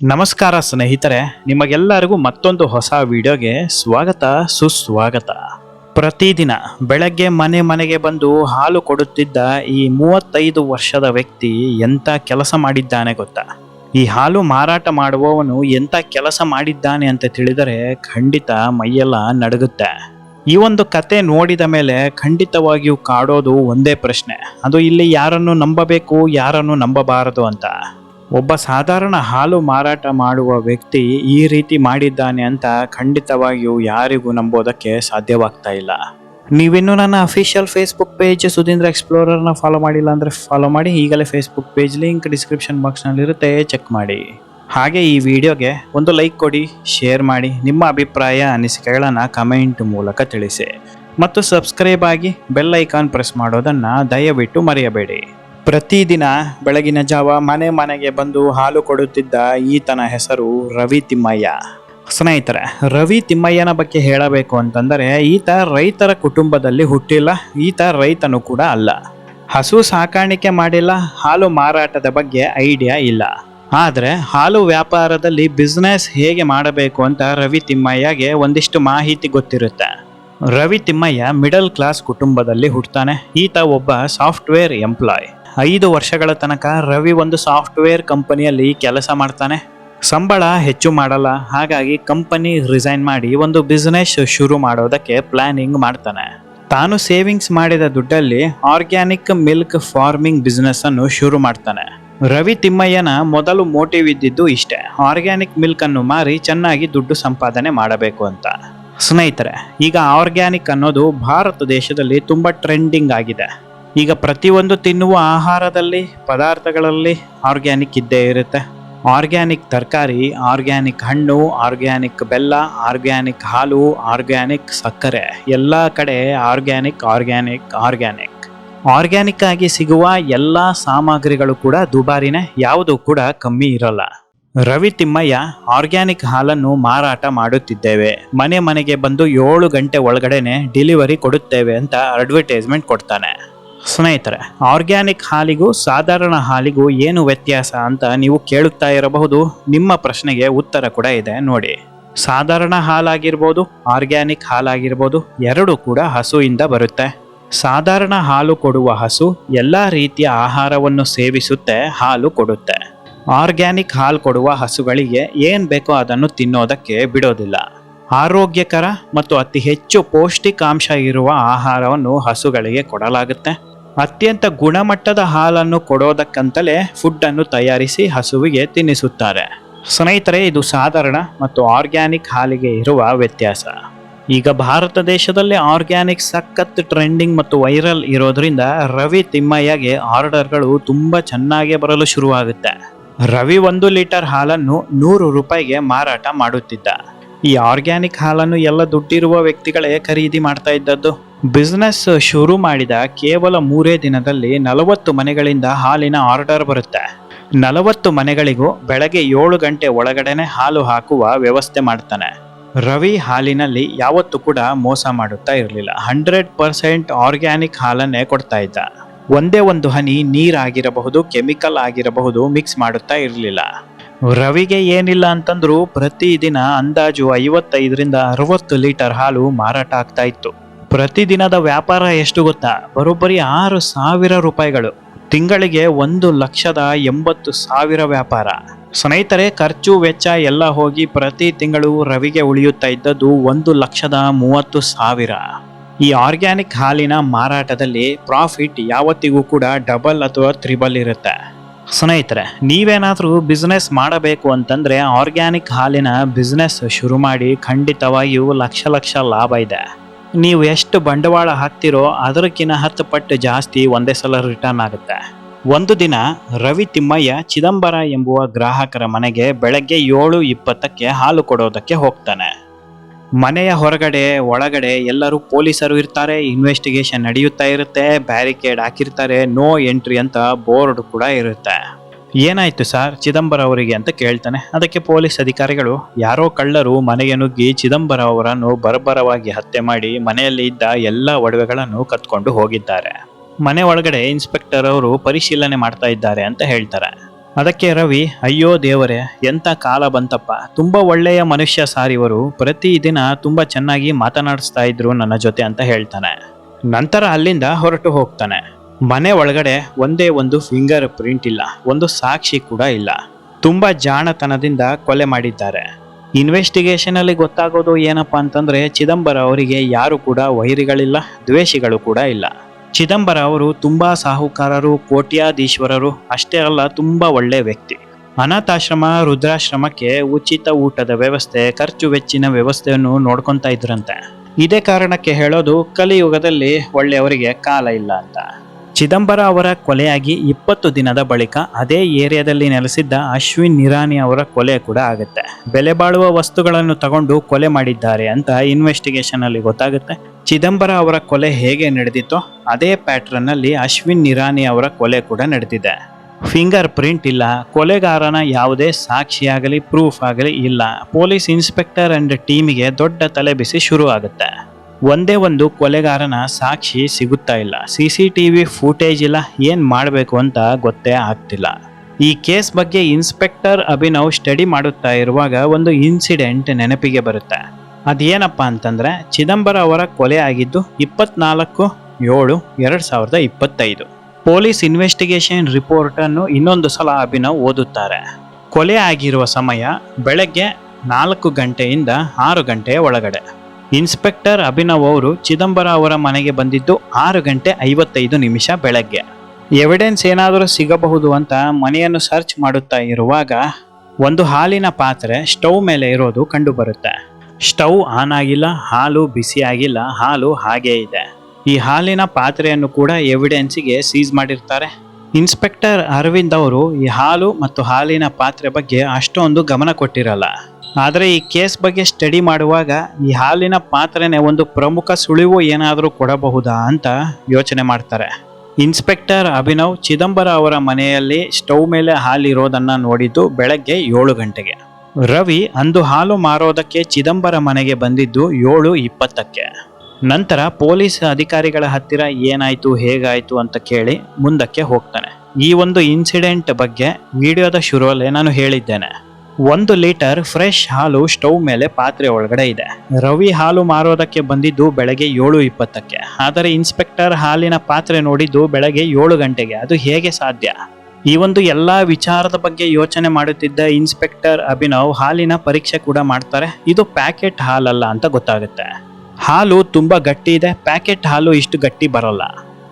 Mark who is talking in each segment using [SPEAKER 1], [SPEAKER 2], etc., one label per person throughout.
[SPEAKER 1] ನಮಸ್ಕಾರ ಸ್ನೇಹಿತರೆ, ನಿಮಗೆಲ್ಲರಿಗೂ ಮತ್ತೊಂದು ಹೊಸ ವಿಡಿಯೋಗೆ ಸ್ವಾಗತ, ಸುಸ್ವಾಗತ. ಪ್ರತಿದಿನ ಬೆಳಗ್ಗೆ ಮನೆ ಮನೆಗೆ ಬಂದು ಹಾಲು ಕೊಡುತ್ತಿದ್ದ ಈ ಮೂವತ್ತೈದು ವರ್ಷದ ವ್ಯಕ್ತಿ ಎಂಥ ಕೆಲಸ ಮಾಡಿದ್ದಾನೆ ಗೊತ್ತಾ? ಈ ಹಾಲು ಮಾರಾಟ ಮಾಡುವವನು ಎಂಥ ಕೆಲಸ ಮಾಡಿದ್ದಾನೆ ಅಂತ ತಿಳಿದರೆ ಖಂಡಿತ ಮೈಯೆಲ್ಲ ನಡಗುತ್ತೆ. ಈ ಒಂದು ಕತೆ ನೋಡಿದ ಮೇಲೆ ಖಂಡಿತವಾಗಿಯೂ ಕಾಡೋದು ಒಂದೇ ಪ್ರಶ್ನೆ. ಅದು ಇಲ್ಲಿ ಯಾರನ್ನು ನಂಬಬೇಕು, ಯಾರನ್ನು ನಂಬಬಾರದು ಅಂತ. ಒಬ್ಬ ಸಾಧಾರಣ ಹಾಲು ಮಾರಾಟ ಮಾಡುವ ವ್ಯಕ್ತಿ ಈ ರೀತಿ ಮಾಡಿದ್ದಾನೆ ಅಂತ ಖಂಡಿತವಾಗಿಯೂ ಯಾರಿಗೂ ನಂಬೋದಕ್ಕೆ ಸಾಧ್ಯವಾಗ್ತಾ ಇಲ್ಲ. ನೀವಿನ್ನೂ ನನ್ನ ಅಫಿಷಿಯಲ್ ಫೇಸ್ಬುಕ್ ಪೇಜ್ ಸುಧೀಂದ್ರ ಎಕ್ಸ್ಪ್ಲೋರರ್ನ ಫಾಲೋ ಮಾಡಿಲ್ಲ ಅಂದರೆ ಫಾಲೋ ಮಾಡಿ, ಈಗಲೇ ಫೇಸ್ಬುಕ್ ಪೇಜ್ ಲಿಂಕ್ ಡಿಸ್ಕ್ರಿಪ್ಷನ್ ಬಾಕ್ಸ್ನಲ್ಲಿರುತ್ತೆ ಚೆಕ್ ಮಾಡಿ. ಹಾಗೆ ಈ ವಿಡಿಯೋಗೆ ಒಂದು ಲೈಕ್ ಕೊಡಿ ಶೇರ್ ಮಾಡಿ, ನಿಮ್ಮ ಅಭಿಪ್ರಾಯ, ಅನಿಸಿಕೆಗಳನ್ನು ಕಮೆಂಟ್ ಮೂಲಕ ತಿಳಿಸಿ. ಮತ್ತು ಸಬ್ಸ್ಕ್ರೈಬ್ ಆಗಿ ಬೆಲ್ ಐಕಾನ್ ಪ್ರೆಸ್ ಮಾಡೋದನ್ನು ದಯವಿಟ್ಟು ಮರೆಯಬೇಡಿ. ಪ್ರತಿದಿನ ಬೆಳಗಿನ ಜಾವ ಮನೆ ಮನೆಗೆ ಬಂದು ಹಾಲು ಕೊಡುತ್ತಿದ್ದ ಈತನ ಹೆಸರು ರವಿ ತಿಮ್ಮಯ್ಯ. ಸ್ನೇಹಿತರೆ, ರವಿ ತಿಮ್ಮಯ್ಯನ ಬಗ್ಗೆ ಹೇಳಬೇಕು ಅಂತಂದರೆ, ಈತ ರೈತರ ಕುಟುಂಬದಲ್ಲಿ ಹುಟ್ಟಿಲ್ಲ, ಈತ ರೈತನು ಕೂಡ ಅಲ್ಲ. ಹಸು ಸಾಕಾಣಿಕೆ ಮಾಡಿಲ್ಲ, ಹಾಲು ಮಾರಾಟದ ಬಗ್ಗೆ ಐಡಿಯಾ ಇಲ್ಲ. ಆದರೆ, ಹಾಲು ವ್ಯಾಪಾರದಲ್ಲಿ ಬಿಸ್ನೆಸ್ ಹೇಗೆ ಮಾಡಬೇಕು ಅಂತ ರವಿ ತಿಮ್ಮಯ್ಯಗೆ ಒಂದಿಷ್ಟು ಮಾಹಿತಿ ಗೊತ್ತಿರುತ್ತೆ. ರವಿ ತಿಮ್ಮಯ್ಯ ಮಿಡಲ್ ಕ್ಲಾಸ್ ಕುಟುಂಬದಲ್ಲಿ ಹುಟ್ಟುತ್ತಾನೆ ಈತ ಒಬ್ಬ ಸಾಫ್ಟ್ವೇರ್ ಎಂಪ್ಲಾಯ್ ಐದು ವರ್ಷಗಳ ತನಕ ರವಿ ಒಂದು ಸಾಫ್ಟ್ವೇರ್ ಕಂಪನಿಯಲ್ಲಿ ಕೆಲಸ ಮಾಡ್ತಾನೆ. ಸಂಬಳ ಹೆಚ್ಚು ಮಾಡಲ್ಲ, ಹಾಗಾಗಿ ಕಂಪನಿ ರಿಸೈನ್ ಮಾಡಿ ಒಂದು ಬಿಸ್ನೆಸ್ ಶುರು ಮಾಡೋದಕ್ಕೆ ಪ್ಲಾನಿಂಗ್ ಮಾಡ್ತಾನೆ. ತಾನು ಸೇವಿಂಗ್ಸ್ ಮಾಡಿದ ದುಡ್ಡಲ್ಲಿ ಆರ್ಗ್ಯಾನಿಕ್ ಮಿಲ್ಕ್ ಫಾರ್ಮಿಂಗ್ ಬಿಸ್ನೆಸ್ ಅನ್ನು ಶುರು ಮಾಡ್ತಾನೆ. ರವಿ ತಿಮ್ಮಯ್ಯನ ಮೊದಲು ಮೋಟಿವ್ ಇದ್ದಿದ್ದು ಇಷ್ಟೇ ಆರ್ಗ್ಯಾನಿಕ್ ಮಿಲ್ಕ್ ಅನ್ನು ಮಾರಿ ಚೆನ್ನಾಗಿ ದುಡ್ಡು ಸಂಪಾದನೆ ಮಾಡಬೇಕು ಅಂತ. ಸ್ನೇಹಿತರೆ, ಈಗ ಆರ್ಗ್ಯಾನಿಕ್ ಅನ್ನೋದು ಭಾರತ ದೇಶದಲ್ಲಿ ತುಂಬಾ ಟ್ರೆಂಡಿಂಗ್ ಆಗಿದೆ. ಈಗ ಪ್ರತಿಯೊಂದು ತಿನ್ನುವ ಆಹಾರದಲ್ಲಿ, ಪದಾರ್ಥಗಳಲ್ಲಿ ಆರ್ಗ್ಯಾನಿಕ್ ಇದ್ದೇ ಇರುತ್ತೆ. ಆರ್ಗ್ಯಾನಿಕ್ ತರಕಾರಿ ಆರ್ಗ್ಯಾನಿಕ್ ಹಣ್ಣು ಆರ್ಗ್ಯಾನಿಕ್ ಬೆಲ್ಲ ಆರ್ಗ್ಯಾನಿಕ್ ಹಾಲು ಆರ್ಗ್ಯಾನಿಕ್ ಸಕ್ಕರೆ, ಎಲ್ಲ ಕಡೆ ಆರ್ಗ್ಯಾನಿಕ್ ಆರ್ಗ್ಯಾನಿಕ್ ಆರ್ಗ್ಯಾನಿಕ್ ಆರ್ಗ್ಯಾನಿಕ್ ಆಗಿ ಸಿಗುವ ಎಲ್ಲ ಸಾಮಗ್ರಿಗಳು ಕೂಡ ದುಬಾರಿನೇ, ಯಾವುದು ಕೂಡ ಕಮ್ಮಿ ಇರಲ್ಲ. ರವಿ ತಿಮ್ಮಯ್ಯ ಆರ್ಗ್ಯಾನಿಕ್ ಹಾಲನ್ನು ಮಾರಾಟ ಮಾಡುತ್ತಿದ್ದೇವೆ. ಮನೆ ಮನೆಗೆ ಬಂದು ಏಳು ಗಂಟೆ ಒಳಗಡೆನೆ ಡೆಲಿವರಿ ಕೊಡುತ್ತೇವೆ ಅಂತ ಅಡ್ವರ್ಟೈಸ್ಮೆಂಟ್ ಕೊಡ್ತಾನೆ. ಸ್ನೇಹಿತರೆ, ಆರ್ಗ್ಯಾನಿಕ್ ಹಾಲಿಗೂ ಸಾಧಾರಣ ಹಾಲಿಗೂ ಏನು ವ್ಯತ್ಯಾಸ ಅಂತ ನೀವು ಕೇಳುತ್ತಾ ಇರಬಹುದು. ನಿಮ್ಮ ಪ್ರಶ್ನೆಗೆ ಉತ್ತರ ಕೂಡ ಇದೆ, ನೋಡಿ. ಸಾಧಾರಣ ಹಾಲಾಗಿರ್ಬೋದು, ಆರ್ಗ್ಯಾನಿಕ್ ಹಾಲಾಗಿರ್ಬೋದು, ಎರಡೂ ಕೂಡ ಹಸುವಿಂದ ಬರುತ್ತೆ. ಸಾಧಾರಣ ಹಾಲು ಕೊಡುವ ಹಸು ಎಲ್ಲ ರೀತಿಯ ಆಹಾರವನ್ನು ಸೇವಿಸುತ್ತೆ, ಹಾಲು ಕೊಡುತ್ತೆ. ಆರ್ಗ್ಯಾನಿಕ್ ಹಾಲು ಕೊಡುವ ಹಸುಗಳಿಗೆ ಏನು ಬೇಕೋ ಅದನ್ನು ತಿನ್ನೋದಕ್ಕೆ ಬಿಡೋದಿಲ್ಲ. ಆರೋಗ್ಯಕರ ಮತ್ತು ಅತಿ ಹೆಚ್ಚು ಪೌಷ್ಟಿಕಾಂಶ ಇರುವ ಆಹಾರವನ್ನು ಹಸುಗಳಿಗೆ ಕೊಡಲಾಗುತ್ತೆ. ಅತ್ಯಂತ ಗುಣಮಟ್ಟದ ಹಾಲನ್ನು ಕೊಡೋದಕ್ಕಂತಲೇ ಫುಡ್ ಅನ್ನು ತಯಾರಿಸಿ ಹಸುವಿಗೆ ತಿನ್ನಿಸುತ್ತಾರೆ. ಸ್ನೇಹಿತರೆ, ಇದು ಸಾಧಾರಣ ಮತ್ತು ಆರ್ಗ್ಯಾನಿಕ್ ಹಾಲಿಗೆ ಇರುವ ವ್ಯತ್ಯಾಸ. ಈಗ ಭಾರತ ದೇಶದಲ್ಲಿ ಆರ್ಗ್ಯಾನಿಕ್ ಸಖತ್ ಟ್ರೆಂಡಿಂಗ್ ಮತ್ತು ವೈರಲ್ ಇರೋದ್ರಿಂದ ರವಿ ತಿಮ್ಮಯ್ಯಗೆ ಆರ್ಡರ್ಗಳು ತುಂಬ ಚೆನ್ನಾಗಿ ಬರಲು ಶುರುವಾಗುತ್ತೆ. ರವಿ ಒಂದು ಲೀಟರ್ ಹಾಲನ್ನು ನೂರು ರೂಪಾಯಿಗೆ ಮಾರಾಟ ಮಾಡುತ್ತಿದ್ದ. ಈ ಆರ್ಗ್ಯಾನಿಕ್ ಹಾಲನ್ನು ಎಲ್ಲ ದುಡ್ಡಿರುವ ವ್ಯಕ್ತಿಗಳೇ ಖರೀದಿ ಮಾಡ್ತಾ ಇದ್ದದ್ದು. ಬಿಸ್ನೆಸ್ ಶುರು ಮಾಡಿದ ಕೇವಲ ಮೂರೇ ದಿನದಲ್ಲಿ ನಲವತ್ತು ಮನೆಗಳಿಂದ ಹಾಲಿನ ಆರ್ಡರ್ ಬರುತ್ತೆ. ನಲವತ್ತು ಮನೆಗಳಿಗೂ ಬೆಳಗ್ಗೆ ಏಳು ಗಂಟೆ ಒಳಗಡೆನೆ ಹಾಲು ಹಾಕುವ ವ್ಯವಸ್ಥೆ ಮಾಡ್ತಾನೆ. ರವಿ ಹಾಲಿನಲ್ಲಿ ಯಾವತ್ತೂ ಕೂಡ ಮೋಸ ಮಾಡುತ್ತಾ ಇರಲಿಲ್ಲ. ಹಂಡ್ರೆಡ್ ಪರ್ಸೆಂಟ್ ಆರ್ಗ್ಯಾನಿಕ್ ಹಾಲನ್ನೇ ಕೊಡ್ತಾ ಇದ್ದ. ಒಂದೇ ಒಂದು ಹನಿ ನೀರಾಗಿರಬಹುದು ಕೆಮಿಕಲ್ ಆಗಿರಬಹುದು ಮಿಕ್ಸ್ ಮಾಡುತ್ತಾ ಇರಲಿಲ್ಲ. ರವಿಗೆ ಏನಿಲ್ಲ ಅಂತಂದ್ರೂ ಪ್ರತಿದಿನ ಅಂದಾಜು ಐವತ್ತೈದರಿಂದ ಅರವತ್ತು ಲೀಟರ್ ಹಾಲು ಮಾರಾಟ ಆಗ್ತಾ ಇತ್ತು. ಪ್ರತಿದಿನದ ವ್ಯಾಪಾರ ಎಷ್ಟು ಗೊತ್ತಾ? ಬರೋಬ್ಬರಿ ಆರು ಸಾವಿರ ರೂಪಾಯಿಗಳು. ತಿಂಗಳಿಗೆ ಒಂದು ಲಕ್ಷದ ಎಂಬತ್ತು ಸಾವಿರ ವ್ಯಾಪಾರ. ಸ್ನೇಹಿತರೆ, ಖರ್ಚು ವೆಚ್ಚ ಎಲ್ಲ ಹೋಗಿ ಪ್ರತಿ ತಿಂಗಳು ರವಿಗೆ ಉಳಿಯುತ್ತಾ ಇದ್ದದ್ದು ಒಂದು ಲಕ್ಷದ ಮೂವತ್ತು ಸಾವಿರ. ಈ ಆರ್ಗ್ಯಾನಿಕ್ ಹಾಲಿನ ಮಾರಾಟದಲ್ಲಿ ಪ್ರಾಫಿಟ್ ಯಾವತ್ತಿಗೂ ಕೂಡ ಡಬಲ್ ಅಥವಾ ತ್ರಿಬಲ್ ಇರುತ್ತೆ. ಸ್ನೇಹಿತರೆ, ನೀವೇನಾದರೂ ಬಿಸ್ನೆಸ್ ಮಾಡಬೇಕು ಅಂತಂದರೆ ಆರ್ಗ್ಯಾನಿಕ್ ಹಾಲಿನ ಬಿಸ್ನೆಸ್ ಶುರು ಮಾಡಿ ಖಂಡಿತವಾಗಿಯೂ ಲಕ್ಷ ಲಕ್ಷ ಲಾಭ ಇದೆ. ನೀವು ಎಷ್ಟು ಬಂಡವಾಳ ಹಾಕ್ತಿರೋ ಅದಕ್ಕಿಂತ ಹತ್ತು ಪಟ್ಟು ಜಾಸ್ತಿ ಒಂದೇ ಸಲ ರಿಟರ್ನ್ ಆಗುತ್ತೆ. ಒಂದು ದಿನ ರವಿ ತಿಮ್ಮಯ್ಯ ಚಿದಂಬರ ಎಂಬುವ ಗ್ರಾಹಕರ ಮನೆಗೆ ಬೆಳಗ್ಗೆ ಏಳು ಇಪ್ಪತ್ತಕ್ಕೆ ಹಾಲು ಕೊಡೋದಕ್ಕೆ ಹೋಗ್ತಾನೆ. ಮನೆಯ ಹೊರಗಡೆ, ಒಳಗಡೆ ಎಲ್ಲರೂ ಪೊಲೀಸರು ಇರ್ತಾರೆ ಇನ್ವೆಸ್ಟಿಗೇಷನ್ ನಡೆಯುತ್ತಾ ಇರುತ್ತೆ ಬ್ಯಾರಿಕೇಡ್ ಹಾಕಿರ್ತಾರೆ ನೋ ಎಂಟ್ರಿ ಅಂತ ಬೋರ್ಡ್ ಕೂಡ ಇರುತ್ತೆ. ಏನಾಯ್ತು ಸರ್ ಚಿದಂಬರ ಅವರಿಗೆ ಅಂತ ಕೇಳ್ತಾನೆ. ಅದಕ್ಕೆ ಪೊಲೀಸ್ ಅಧಿಕಾರಿಗಳು, ಯಾರೋ ಕಳ್ಳರು ಮನೆಗೆ ನುಗ್ಗಿ ಚಿದಂಬರ ಅವರನ್ನು ಬರಬರವಾಗಿ ಹತ್ಯೆ ಮಾಡಿ ಮನೆಯಲ್ಲಿ ಇದ್ದ ಎಲ್ಲ ಒಡವೆಗಳನ್ನು ಕತ್ಕೊಂಡು ಹೋಗಿದ್ದಾರೆ. ಮನೆ ಒಳಗಡೆ ಇನ್ಸ್ಪೆಕ್ಟರ್ ಅವರು ಪರಿಶೀಲನೆ ಮಾಡ್ತಾ ಇದ್ದಾರೆ ಅಂತ ಹೇಳ್ತಾರೆ. ಅದಕ್ಕೆ ರವಿ, ಅಯ್ಯೋ ದೇವರೇ, ಎಂತ ಕಾಲ ಬಂತಪ್ಪ. ತುಂಬ ಒಳ್ಳೆಯ ಮನುಷ್ಯ ಸಾರ್ ಇವರು ಪ್ರತಿದಿನ ತುಂಬ ಚೆನ್ನಾಗಿ ಮಾತನಾಡಿಸ್ತಾ ಇದ್ರು ನನ್ನ ಜೊತೆ ಅಂತ ಹೇಳ್ತಾನೆ. ನಂತರ ಅಲ್ಲಿಂದ ಹೊರಟು ಹೋಗ್ತಾನೆ. ಮನೆ ಒಳಗಡೆ ಒಂದೇ ಒಂದು ಫಿಂಗರ್ ಪ್ರಿಂಟ್ ಇಲ್ಲ, ಒಂದು ಸಾಕ್ಷಿ ಕೂಡ ಇಲ್ಲ. ತುಂಬ ಜಾಣತನದಿಂದ ಕೊಲೆ ಮಾಡಿದ್ದಾರೆ. ಇನ್ವೆಸ್ಟಿಗೇಷನ್ ಅಲ್ಲಿ ಗೊತ್ತಾಗೋದು ಏನಪ್ಪಾ ಅಂತಂದ್ರೆ, ಚಿದಂಬರ ಅವರಿಗೆ ಯಾರು ಕೂಡ ವೈರಿಗಳಿಲ್ಲ, ದ್ವೇಷಿಗಳು ಕೂಡ ಇಲ್ಲ. ಚಿದಂಬರ ಅವರು ತುಂಬಾ ಸಾಹುಕಾರರು, ಕೋಟ್ಯಾಧೀಶ್ವರರು, ಅಷ್ಟೇ ಅಲ್ಲ ತುಂಬಾ ಒಳ್ಳೆ ವ್ಯಕ್ತಿ. ಅನಾಥಾಶ್ರಮ ರುದ್ರಾಶ್ರಮಕ್ಕೆ ಉಚಿತ ಊಟದ ವ್ಯವಸ್ಥೆ, ಖರ್ಚು ವೆಚ್ಚಿನ ವ್ಯವಸ್ಥೆಯನ್ನು ನೋಡ್ಕೊತಾ ಇದ್ರಂತೆ. ಇದೇ ಕಾರಣಕ್ಕೆ ಹೇಳೋದು ಕಲಿಯುಗದಲ್ಲಿ ಒಳ್ಳೆಯವರಿಗೆ ಕಾಲ ಇಲ್ಲ ಅಂತ. ಚಿದಂಬರ ಅವರ ಕೊಲೆಯಾಗಿ ಇಪ್ಪತ್ತು ದಿನದ ಬಳಿಕ ಅದೇ ಏರಿಯಾದಲ್ಲಿ ನೆಲೆಸಿದ್ದ ಅಶ್ವಿನ್ ನಿರಾನಿ ಅವರ ಕೊಲೆ ಕೂಡ ಆಗುತ್ತೆ. ಬೆಲೆ ಬಾಳುವ ವಸ್ತುಗಳನ್ನು ತಗೊಂಡು ಕೊಲೆ ಮಾಡಿದ್ದಾರೆ ಅಂತ ಇನ್ವೆಸ್ಟಿಗೇಷನ್ ಅಲ್ಲಿ ಗೊತ್ತಾಗುತ್ತೆ. ಚಿದಂಬರ ಅವರ ಕೊಲೆ ಹೇಗೆ ನಡೆದಿತ್ತೋ ಅದೇ ಪ್ಯಾಟ್ರನ್ ಅಲ್ಲಿ ಅಶ್ವಿನ್ ನಿರಾನಿ ಅವರ ಕೊಲೆ ಕೂಡ ನಡೆದಿದೆ. ಫಿಂಗರ್ ಪ್ರಿಂಟ್ ಇಲ್ಲ, ಕೊಲೆಗಾರನ ಯಾವುದೇ ಸಾಕ್ಷಿಯಾಗಲಿ ಪ್ರೂಫ್ ಆಗಲಿ ಇಲ್ಲ. ಪೊಲೀಸ್ ಇನ್ಸ್ಪೆಕ್ಟರ್ ಅಂಡ್ ಟೀಮ್ಗೆ ದೊಡ್ಡ ತಲೆಬಿಸಿ ಶುರು ಆಗುತ್ತೆ ಒಂದೇ ಒಂದು ಕೊಲೆಗಾರನ ಸಾಕ್ಷಿ ಸಿಗುತ್ತಾ ಇಲ್ಲ. C C T V footage ಇಲ್ಲ, ಏನು ಮಾಡಬೇಕು ಅಂತ ಗೊತ್ತೇ ಆಗ್ತಿಲ್ಲ. ಈ ಕೇಸ್ ಬಗ್ಗೆ ಇನ್ಸ್ಪೆಕ್ಟರ್ ಅಭಿನವ್ ಸ್ಟಡಿ ಮಾಡುತ್ತಾ ಇರುವಾಗ ಒಂದು ಇನ್ಸಿಡೆಂಟ್ ನೆನಪಿಗೆ ಬರುತ್ತೆ. ಅದೇನಪ್ಪ ಅಂತಂದ್ರೆ, ಚಿದಂಬರ ಅವರ ಕೊಲೆ ಆಗಿದ್ದು ಇಪ್ಪತ್ನಾಲ್ಕು ಏಳು ಎರಡು ಸಾವಿರದ ಇಪ್ಪತ್ತೈದು. ಪೊಲೀಸ್ ಇನ್ವೆಸ್ಟಿಗೇಷನ್ ರಿಪೋರ್ಟ್ ಅನ್ನು ಇನ್ನೊಂದು ಸಲ ಅಭಿನವ್ ಓದುತ್ತಾರೆ. ಕೊಲೆ ಆಗಿರುವ ಸಮಯ ಬೆಳಗ್ಗೆ ನಾಲ್ಕು ಗಂಟೆಯಿಂದ ಆರು ಗಂಟೆಯ ಒಳಗಡೆ. ಇನ್ಸ್ಪೆಕ್ಟರ್ ಅಭಿನವ್ ಅವರು ಚಿದಂಬರ ಅವರ ಮನೆಗೆ ಬಂದಿದ್ದು ಆರು ಗಂಟೆ ಐವತ್ತೈದು ನಿಮಿಷ ಬೆಳಗ್ಗೆ. ಎವಿಡೆನ್ಸ್ ಏನಾದರೂ ಸಿಗಬಹುದು ಅಂತ ಮನೆಯನ್ನು ಸರ್ಚ್ ಮಾಡುತ್ತಾ ಇರುವಾಗ ಒಂದು ಹಾಲಿನ ಪಾತ್ರೆ ಸ್ಟವ್ ಮೇಲೆ ಇರೋದು ಕಂಡುಬರುತ್ತೆ. ಸ್ಟವ್ ಆನ್ ಆಗಿಲ್ಲ, ಹಾಲು ಬಿಸಿಯಾಗಿಲ್ಲ ಹಾಲು ಹಾಗೇ ಇದೆ. ಈ ಹಾಲಿನ ಪಾತ್ರೆಯನ್ನು ಕೂಡ ಎವಿಡೆನ್ಸಿಗೆ ಸೀಸ್ ಮಾಡಿರ್ತಾರೆ. ಇನ್ಸ್ಪೆಕ್ಟರ್ ಅರವಿಂದ್ ಅವರು ಈ ಹಾಲು ಮತ್ತು ಹಾಲಿನ ಪಾತ್ರೆ ಬಗ್ಗೆ ಅಷ್ಟೊಂದು ಗಮನ ಕೊಟ್ಟಿರಲ್ಲ. ಆದರೆ ಈ ಕೇಸ್ ಬಗ್ಗೆ ಸ್ಟಡಿ ಮಾಡುವಾಗ ಈ ಹಾಲಿನ ಪಾತ್ರನೇ ಒಂದು ಪ್ರಮುಖ ಸುಳಿವು ಏನಾದರೂ ಕೊಡಬಹುದಾ ಅಂತ ಯೋಚನೆ ಮಾಡ್ತಾರೆ. ಇನ್ಸ್ಪೆಕ್ಟರ್ ಅಭಿನವ್ ಚಿದಂಬರ ಅವರ ಮನೆಯಲ್ಲಿ ಸ್ಟವ್ ಮೇಲೆ ಹಾಲಿರೋದನ್ನು ನೋಡಿದ್ದು ಬೆಳಗ್ಗೆ ಏಳು ಗಂಟೆಗೆ. ರವಿ ಅಂದು ಹಾಲು ಮಾರೋದಕ್ಕೆ ಚಿದಂಬರ ಮನೆಗೆ ಬಂದಿದ್ದು ಏಳು ಇಪ್ಪತ್ತಕ್ಕೆ. ನಂತರ ಪೊಲೀಸ್ ಅಧಿಕಾರಿಗಳ ಹತ್ತಿರ ಏನಾಯಿತು, ಹೇಗಾಯಿತು ಅಂತ ಕೇಳಿ ಮುಂದಕ್ಕೆ ಹೋಗ್ತಾನೆ. ಈ ಒಂದು ಇನ್ಸಿಡೆಂಟ್ ಬಗ್ಗೆ ವಿಡಿಯೋದ ಶುರುವಲ್ಲೇ ನಾನು ಹೇಳಿದ್ದೇನೆ. ಒಂದು ಲೀಟರ್ ಫ್ರೆಶ್ ಹಾಲು ಸ್ಟವ್ ಮೇಲೆ ಪಾತ್ರೆ ಒಳಗಡೆ ಇದೆ. ರವಿ ಹಾಲು ಮಾರೋದಕ್ಕೆ ಬಂದಿದ್ದು ಬೆಳಗ್ಗೆ ಏಳು ಇಪ್ಪತ್ತಕ್ಕೆ. ಆದರೆ ಇನ್ಸ್ಪೆಕ್ಟರ್ ಹಾಲಿನ ಪಾತ್ರೆ ನೋಡಿದ್ದು ಬೆಳಗ್ಗೆ ಏಳು ಗಂಟೆಗೆ. ಅದು ಹೇಗೆ ಸಾಧ್ಯ? ಈ ಒಂದು ಎಲ್ಲ ವಿಚಾರದ ಬಗ್ಗೆ ಯೋಚನೆ ಮಾಡುತ್ತಿದ್ದ ಇನ್ಸ್ಪೆಕ್ಟರ್ ಅಭಿನವ್ ಹಾಲಿನ ಪರೀಕ್ಷೆ ಕೂಡ ಮಾಡ್ತಾರೆ. ಇದು ಪ್ಯಾಕೆಟ್ ಹಾಲಲ್ಲ ಅಂತ ಗೊತ್ತಾಗುತ್ತೆ. ಹಾಲು ತುಂಬಾ ಗಟ್ಟಿ ಇದೆ. ಪ್ಯಾಕೆಟ್ ಹಾಲು ಇಷ್ಟು ಗಟ್ಟಿ ಬರೋಲ್ಲ.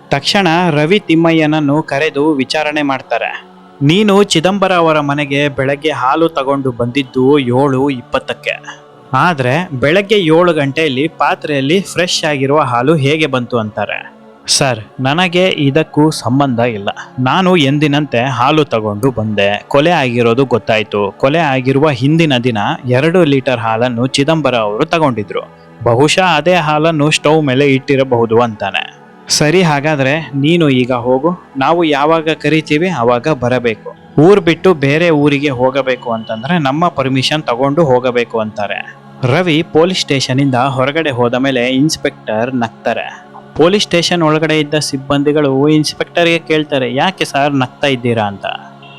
[SPEAKER 1] ತಕ್ಷಣ ರವಿ ತಿಮ್ಮಯ್ಯನನ್ನು ಕರೆದು ವಿಚಾರಣೆ ಮಾಡ್ತಾರೆ. ನೀನು ಚಿದಂಬರ ಅವರ ಮನೆಗೆ ಬೆಳಗ್ಗೆ ಹಾಲು ತಗೊಂಡು ಬಂದಿದ್ದು ಏಳು ಇಪ್ಪತ್ತಕ್ಕೆ. ಆದರೆ ಬೆಳಗ್ಗೆ ಏಳು ಗಂಟೆಯಲ್ಲಿ ಪಾತ್ರೆಯಲ್ಲಿ ಫ್ರೆಶ್ ಆಗಿರುವ ಹಾಲು ಹೇಗೆ ಬಂತು ಅಂತಾರೆ. ಸರ್, ನನಗೆ ಇದಕ್ಕೂ ಸಂಬಂಧ ಇಲ್ಲ. ನಾನು ಎಂದಿನಂತೆ ಹಾಲು ತಗೊಂಡು ಬಂದೆ. ಕೊಲೆ ಆಗಿರೋದು ಗೊತ್ತಾಯ್ತು. ಕೊಲೆ ಆಗಿರುವ ಹಿಂದಿನ ದಿನ ಎರಡು ಲೀಟರ್ ಹಾಲನ್ನು ಚಿದಂಬರ ಅವರು ತಗೊಂಡಿದ್ರು. ಬಹುಶಃ ಅದೇ ಹಾಲನ್ನು ಸ್ಟವ್ ಮೇಲೆ ಇಟ್ಟಿರಬಹುದು ಅಂತಾನೆ. ಸರಿ, ಹಾಗಾದರೆ ನೀನು ಈಗ ಹೋಗು. ನಾವು ಯಾವಾಗ ಕರಿತೀವಿ ಅವಾಗ ಬರಬೇಕು. ಊರ್ ಬಿಟ್ಟು ಬೇರೆ ಊರಿಗೆ ಹೋಗಬೇಕು ಅಂತಂದ್ರೆ ನಮ್ಮ ಪರ್ಮಿಷನ್ ತಗೊಂಡು ಹೋಗಬೇಕು ಅಂತಾರೆ. ರವಿ ಪೊಲೀಸ್ ಸ್ಟೇಷನ್ ಇಂದ ಹೊರಗಡೆ ಹೋದ ಮೇಲೆ ಇನ್ಸ್ಪೆಕ್ಟರ್ ನಗ್ತಾರೆ. ಪೊಲೀಸ್ ಸ್ಟೇಷನ್ ಒಳಗಡೆ ಇದ್ದ ಸಿಬ್ಬಂದಿಗಳು ಇನ್ಸ್ಪೆಕ್ಟರ್ಗೆ ಕೇಳ್ತಾರೆ, ಯಾಕೆ ಸರ್ ನಗ್ತಾ ಇದ್ದೀರಾ? ಅಂತ.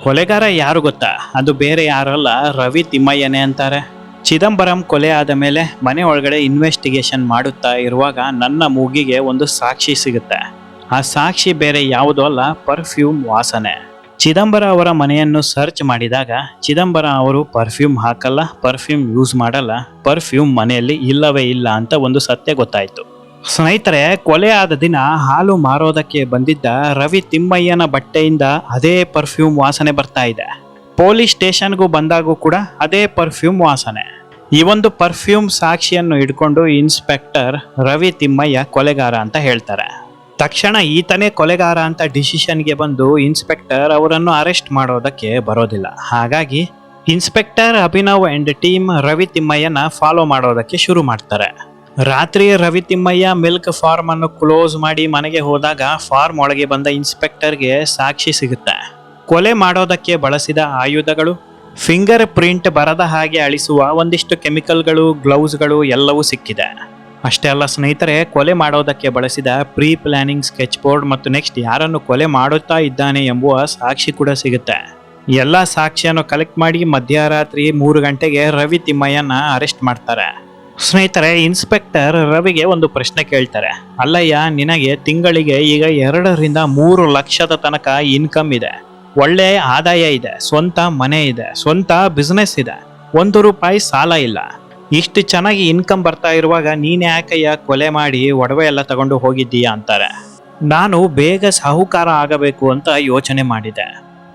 [SPEAKER 1] ಕೊಲೆಗಾರ ಯಾರು ಗೊತ್ತಾ? ಅದು ಬೇರೆ ಯಾರಲ್ಲ, ರವಿ ತಿಮ್ಮಯ್ಯನೇ ಅಂತಾರೆ. ಚಿದಂಬರಂ ಕೊಲೆ ಆದ ಮೇಲೆ ಮನೆ ಒಳಗಡೆ ಇನ್ವೆಸ್ಟಿಗೇಷನ್ ಮಾಡುತ್ತಾ ಇರುವಾಗ ನನ್ನ ಮೂಗಿಗೆ ಒಂದು ಸಾಕ್ಷಿ ಸಿಗುತ್ತೆ. ಆ ಸಾಕ್ಷಿ ಬೇರೆ ಯಾವುದೂ ಅಲ್ಲ ಪರ್ಫ್ಯೂಮ್ ವಾಸನೆ. ಚಿದಂಬರ ಅವರ ಮನೆಯನ್ನು ಸರ್ಚ್ ಮಾಡಿದಾಗ ಚಿದಂಬರ ಅವರು ಪರ್ಫ್ಯೂಮ್ ಹಾಕಲ್ಲ ಪರ್ಫ್ಯೂಮ್ ಯೂಸ್ ಮಾಡಲ್ಲ ಪರ್ಫ್ಯೂಮ್ ಮನೆಯಲ್ಲಿ ಇಲ್ಲವೇ ಇಲ್ಲ ಅಂತ ಒಂದು ಸತ್ಯ ಗೊತ್ತಾಯಿತು. ಸ್ನೇಹಿತರೆ, ಕೊಲೆ ಆದ ದಿನ ಹಾಲು ಮಾರೋದಕ್ಕೆ ಬಂದಿದ್ದ ರವಿ ತಿಮ್ಮಯ್ಯನ ಬಟ್ಟೆಯಿಂದ ಅದೇ ಪರ್ಫ್ಯೂಮ್ ವಾಸನೆ ಬರ್ತಾ ಇದೆ. ಪೊಲೀಸ್ ಸ್ಟೇಷನ್ಗೂ ಬಂದಾಗೂ ಕೂಡ ಅದೇ ಪರ್ಫ್ಯೂಮ್ ವಾಸನೆ. ಈ ಒಂದು ಪರ್ಫ್ಯೂಮ್ ಸಾಕ್ಷಿಯನ್ನು ಹಿಡ್ಕೊಂಡು ಇನ್ಸ್ಪೆಕ್ಟರ್ ರವಿ ತಿಮ್ಮಯ್ಯ ಕೊಲೆಗಾರ ಅಂತ ಹೇಳ್ತಾರೆ. ತಕ್ಷಣ ಈತನೇ ಕೊಲೆಗಾರ ಅಂತ ಡಿಸಿಷನ್ಗೆ ಬಂದು ಇನ್ಸ್ಪೆಕ್ಟರ್ ಅವರನ್ನು ಅರೆಸ್ಟ್ ಮಾಡೋದಕ್ಕೆ ಬರೋದಿಲ್ಲ. ಹಾಗಾಗಿ inspector Abhinav and team Ravi ತಿಮ್ಮಯ್ಯನ follow ಮಾಡೋದಕ್ಕೆ ಶುರು ಮಾಡ್ತಾರೆ. ರಾತ್ರಿ ರವಿ ತಿಮ್ಮಯ್ಯ ಮಿಲ್ಕ್ ಫಾರ್ಮ್ ಅನ್ನು ಕ್ಲೋಸ್ ಮಾಡಿ ಮನೆಗೆ ಹೋದಾಗ ಫಾರ್ಮ್ ಒಳಗೆ ಬಂದ ಇನ್ಸ್ಪೆಕ್ಟರ್ಗೆ ಸಾಕ್ಷಿ ಸಿಗುತ್ತೆ. ಕೊಲೆ ಮಾಡೋದಕ್ಕೆ ಬಳಸಿದ ಆಯುಧಗಳು, ಫಿಂಗರ್ ಪ್ರಿಂಟ್ ಬರದ ಹಾಗೆ ಅಳಿಸುವ ಒಂದಿಷ್ಟು ಕೆಮಿಕಲ್ಗಳು, ಗ್ಲೌಸ್ಗಳು ಎಲ್ಲವೂ ಸಿಕ್ಕಿದೆ. ಅಷ್ಟೇ ಅಲ್ಲ ಸ್ನೇಹಿತರೆ, ಕೊಲೆ ಮಾಡೋದಕ್ಕೆ ಬಳಸಿದ ಪ್ರೀ ಪ್ಲಾನಿಂಗ್ ಸ್ಕೆಚ್ ಬೋರ್ಡ್ ಮತ್ತು ನೆಕ್ಸ್ಟ್ ಯಾರನ್ನು ಕೊಲೆ ಮಾಡುತ್ತಾ ಇದ್ದಾನೆ ಎಂಬುವ ಸಾಕ್ಷಿ ಕೂಡ ಸಿಗುತ್ತೆ. ಎಲ್ಲ ಸಾಕ್ಷಿಯನ್ನು ಕಲೆಕ್ಟ್ ಮಾಡಿ ಮಧ್ಯರಾತ್ರಿ ಮೂರು ಗಂಟೆಗೆ ರವಿ ತಿಮ್ಮಯ್ಯನ ಅರೆಸ್ಟ್ ಮಾಡ್ತಾರೆ. ಸ್ನೇಹಿತರೆ, ಇನ್ಸ್ಪೆಕ್ಟರ್ ರವಿಗೆ ಒಂದು ಪ್ರಶ್ನೆ ಕೇಳ್ತಾರೆ. ಅಲ್ಲಯ್ಯ, ನಿನಗೆ ತಿಂಗಳಿಗೆ ಈಗ ಎರಡರಿಂದ ಮೂರು ಲಕ್ಷದ ತನಕ ಇನ್ಕಮ್ ಇದೆ. ಒಳ್ಳೆ ಆದಾಯ ಇದೆ, ಸ್ವಂತ ಮನೆ ಇದೆ, ಸ್ವಂತ ಬಿಸ್ನೆಸ್ ಇದೆ. ಒಂದು ರೂಪಾಯಿ ಸಾಲ ಇಲ್ಲ. ಇಷ್ಟು ಚೆನ್ನಾಗಿ ಇನ್ಕಮ್ ಬರ್ತಾ ಇರುವಾಗ ನೀನ್ ಯಾಕಯ್ಯ ಕೊಲೆ ಮಾಡಿ ಒಡವೆ ಎಲ್ಲ ತಗೊಂಡು ಹೋಗಿದ್ದೀಯಾ ಅಂತಾರೆ. ನಾನು ಬೇಗ ಸಾಹುಕಾರ ಆಗಬೇಕು ಅಂತ ಯೋಚನೆ ಮಾಡಿದೆ.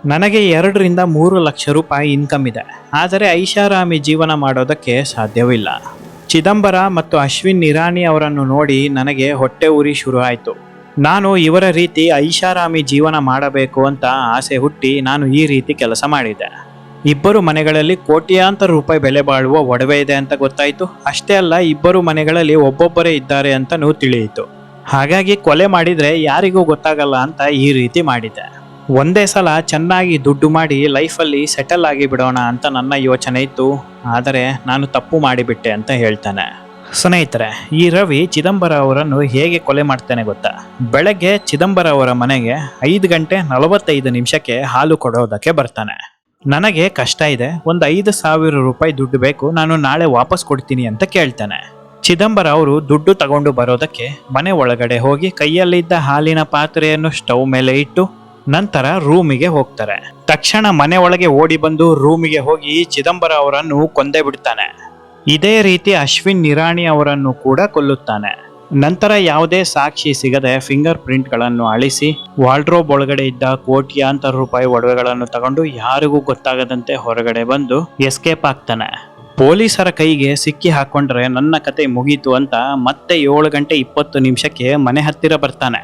[SPEAKER 1] ನನಗೆ ಎರಡರಿಂದ ಮೂರು ಲಕ್ಷ ರೂಪಾಯಿ ಇನ್ಕಮ್ ಇದೆ. ಆದರೆ ಐಷಾರಾಮಿ ಜೀವನ ಮಾಡೋದಕ್ಕೆ ಸಾಧ್ಯವಿಲ್ಲ. ಚಿದಂಬರ ಮತ್ತು ಅಶ್ವಿನ್ ನಿರಾಣಿ ಅವರನ್ನು ನೋಡಿ ನನಗೆ ಹೊಟ್ಟೆ ಉರಿ ಶುರು ಆಯಿತು. ನಾನು ಇವರ ರೀತಿ ಐಷಾರಾಮಿ ಜೀವನ ಮಾಡಬೇಕು ಅಂತ ಆಸೆ ಹುಟ್ಟಿ ನಾನು ಈ ರೀತಿ ಕೆಲಸ ಮಾಡಿದೆ ಇಬ್ಬರು ಮನೆಗಳಲ್ಲಿ ಕೋಟ್ಯಾಂತರ ರೂಪಾಯಿ ಬೆಲೆ ಬಾಳುವ ಒಡವೆ ಇದೆ ಅಂತ ಗೊತ್ತಾಯಿತು. ಅಷ್ಟೇ ಅಲ್ಲ, ಇಬ್ಬರು ಮನೆಗಳಲ್ಲಿ ಒಬ್ಬೊಬ್ಬರೇ ಇದ್ದಾರೆ ಅಂತಲೂ ತಿಳಿಯಿತು. ಹಾಗಾಗಿ ಕೊಲೆ ಮಾಡಿದ್ರೆ ಯಾರಿಗೂ ಗೊತ್ತಾಗಲ್ಲ ಅಂತ ಈ ರೀತಿ ಮಾಡಿದೆ ಒಂದೇ ಸಲ ಚೆನ್ನಾಗಿ ದುಡ್ಡು ಮಾಡಿ ಲೈಫಲ್ಲಿ ಸೆಟಲ್ ಆಗಿ ಬಿಡೋಣ ಅಂತ ನನ್ನ ಯೋಚನೆ ಇತ್ತು. ಆದರೆ ನಾನು ತಪ್ಪು ಮಾಡಿಬಿಟ್ಟೆ ಅಂತ ಹೇಳ್ತಾನೆ. ಸ್ನೇಹಿತರೆ, ಈ ರವಿ ಚಿದಂಬರ ಅವರನ್ನು ಹೇಗೆ ಕೊಲೆ ಮಾಡ್ತಾನೆ ಗೊತ್ತಾ? ಬೆಳಗ್ಗೆ ಚಿದಂಬರ ಅವರ ಮನೆಗೆ ಐದು ಗಂಟೆ ನಲವತ್ತೈದು ನಿಮಿಷಕ್ಕೆ ಹಾಲು ಕೊಡೋದಕ್ಕೆ ಬರ್ತಾನೆ. ನನಗೆ ಕಷ್ಟ ಇದೆ, ಒಂದು ಐದು ಸಾವಿರ ರೂಪಾಯಿ ದುಡ್ಡು ಬೇಕು, ನಾನು ನಾಳೆ ವಾಪಸ್ ಕೊಡ್ತೀನಿ ಅಂತ ಕೇಳ್ತಾನೆ. ಚಿದಂಬರ ಅವರು ದುಡ್ಡು ತಗೊಂಡು ಬರೋದಕ್ಕೆ ಮನೆ ಒಳಗಡೆ ಹೋಗಿ ಕೈಯಲ್ಲಿದ್ದ ಹಾಲಿನ ಪಾತ್ರೆಯನ್ನು ಸ್ಟವ್ ಮೇಲೆ ಇಟ್ಟು ನಂತರ ರೂಮಿಗೆ ಹೋಗ್ತಾರೆ. ತಕ್ಷಣ ಮನೆ ಒಳಗೆ ಓಡಿ ಬಂದು ರೂಮಿಗೆ ಹೋಗಿ ಚಿದಂಬರ ಅವರನ್ನು ಕೊಂದೇ ಬಿಡ್ತಾನೆ. ಇದೇ ರೀತಿ ಅಶ್ವಿನ್ ನಿರಾಣಿ ಅವರನ್ನು ಕೂಡ ಕೊಲ್ಲುತ್ತಾನೆ. ನಂತರ ಯಾವುದೇ ಸಾಕ್ಷಿ ಸಿಗದೆ ಫಿಂಗರ್ ಪ್ರಿಂಟ್ಗಳನ್ನು ಅಳಿಸಿ ವಾಲ್ಡ್ರೋಬ್ ಒಳಗಡೆ ಇದ್ದ ಕೋಟ್ಯಾಂತರ ರೂಪಾಯಿ ಒಡವೆಗಳನ್ನು ತಗೊಂಡು ಯಾರಿಗೂ ಗೊತ್ತಾಗದಂತೆ ಹೊರಗಡೆ ಬಂದು ಎಸ್ಕೇಪ್ ಆಗ್ತಾನೆ. ಪೊಲೀಸರ ಕೈಗೆ ಸಿಕ್ಕಿ ಹಾಕೊಂಡ್ರೆ ನನ್ನ ಕತೆ ಮುಗೀತು ಅಂತ ಮತ್ತೆ ಏಳು ಗಂಟೆ ಇಪ್ಪತ್ತು ನಿಮಿಷಕ್ಕೆ ಮನೆ ಹತ್ತಿರ ಬರ್ತಾನೆ.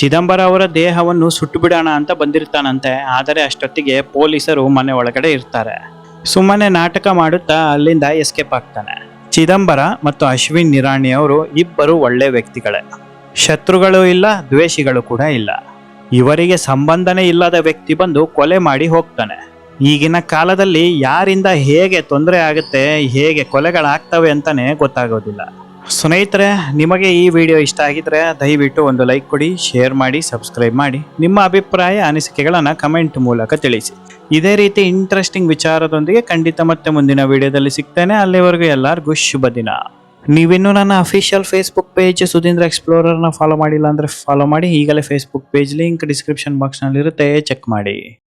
[SPEAKER 1] ಚಿದಂಬರ ಅವರ ದೇಹವನ್ನು ಸುಟ್ಟು ಬಿಡೋಣ ಅಂತ ಬಂದಿರ್ತಾನಂತೆ, ಆದರೆ ಅಷ್ಟೊತ್ತಿಗೆ ಪೊಲೀಸರು ಮನೆ ಒಳಗಡೆ ಇರ್ತಾರೆ. ಸುಮ್ಮನೆ ನಾಟಕ ಮಾಡುತ್ತಾ ಅಲ್ಲಿಂದ ಎಸ್ಕೇಪ್ ಆಗ್ತಾನೆ. ಚಿದಂಬರ ಮತ್ತು ಅಶ್ವಿನ್ ನಿರಾಣಿ ಅವರು ಇಬ್ಬರು ಒಳ್ಳೆ ವ್ಯಕ್ತಿಗಳೇ. ಶತ್ರುಗಳು ಇಲ್ಲ, ದ್ವೇಷಿಗಳು ಕೂಡ ಇಲ್ಲ. ಇವರಿಗೆ ಸಂಬಂಧನೇ ಇಲ್ಲದ ವ್ಯಕ್ತಿ ಬಂದು ಕೊಲೆ ಮಾಡಿ ಹೋಗ್ತಾನೆ. ಈಗಿನ ಕಾಲದಲ್ಲಿ ಯಾರಿಂದ ಹೇಗೆ ತೊಂದರೆ ಆಗುತ್ತೆ, ಹೇಗೆ ಕೊಲೆಗಳಾಗ್ತವೆ ಅಂತಾನೆ ಗೊತ್ತಾಗೋದಿಲ್ಲ. ಸ್ನೇಹಿತರೆ, ನಿಮಗೆ ಈ ವಿಡಿಯೋ ಇಷ್ಟ ಆಗಿದ್ರೆ ದಯವಿಟ್ಟು ಒಂದು ಲೈಕ್ ಕೊಡಿ, ಶೇರ್ ಮಾಡಿ, ಸಬ್ಸ್ಕ್ರೈಬ್ ಮಾಡಿ. ನಿಮ್ಮ ಅಭಿಪ್ರಾಯ, ಅನಿಸಿಕೆಗಳನ್ನು ಕಮೆಂಟ್ ಮೂಲಕ ತಿಳಿಸಿ. ಇದೇ ರೀತಿ ಇಂಟ್ರೆಸ್ಟಿಂಗ್ ವಿಚಾರದೊಂದಿಗೆ ಖಂಡಿತ ಮತ್ತೆ ಮುಂದಿನ ವಿಡಿಯೋದಲ್ಲಿ ಸಿಗ್ತೇನೆ. ಅಲ್ಲಿವರೆಗೂ ಎಲ್ಲರಿಗೂ ಶುಭ ದಿನ. ನೀವಿನ್ನೂ ನನ್ನ ಅಫಿಷಿಯಲ್ ಫೇಸ್ಬುಕ್ ಪೇಜ್ ಸುಧೀಂದ್ರ ಎಕ್ಸ್ಪ್ಲೋರರ್ನ ಫಾಲೋ ಮಾಡಿಲ್ಲ ಅಂದರೆ ಫಾಲೋ ಮಾಡಿ. ಈಗಲೇ ಫೇಸ್ಬುಕ್ ಪೇಜ್ ಲಿಂಕ್ ಡಿಸ್ಕ್ರಿಪ್ಷನ್ ಬಾಕ್ಸ್ನಲ್ಲಿರುತ್ತೆ ಚೆಕ್ ಮಾಡಿ.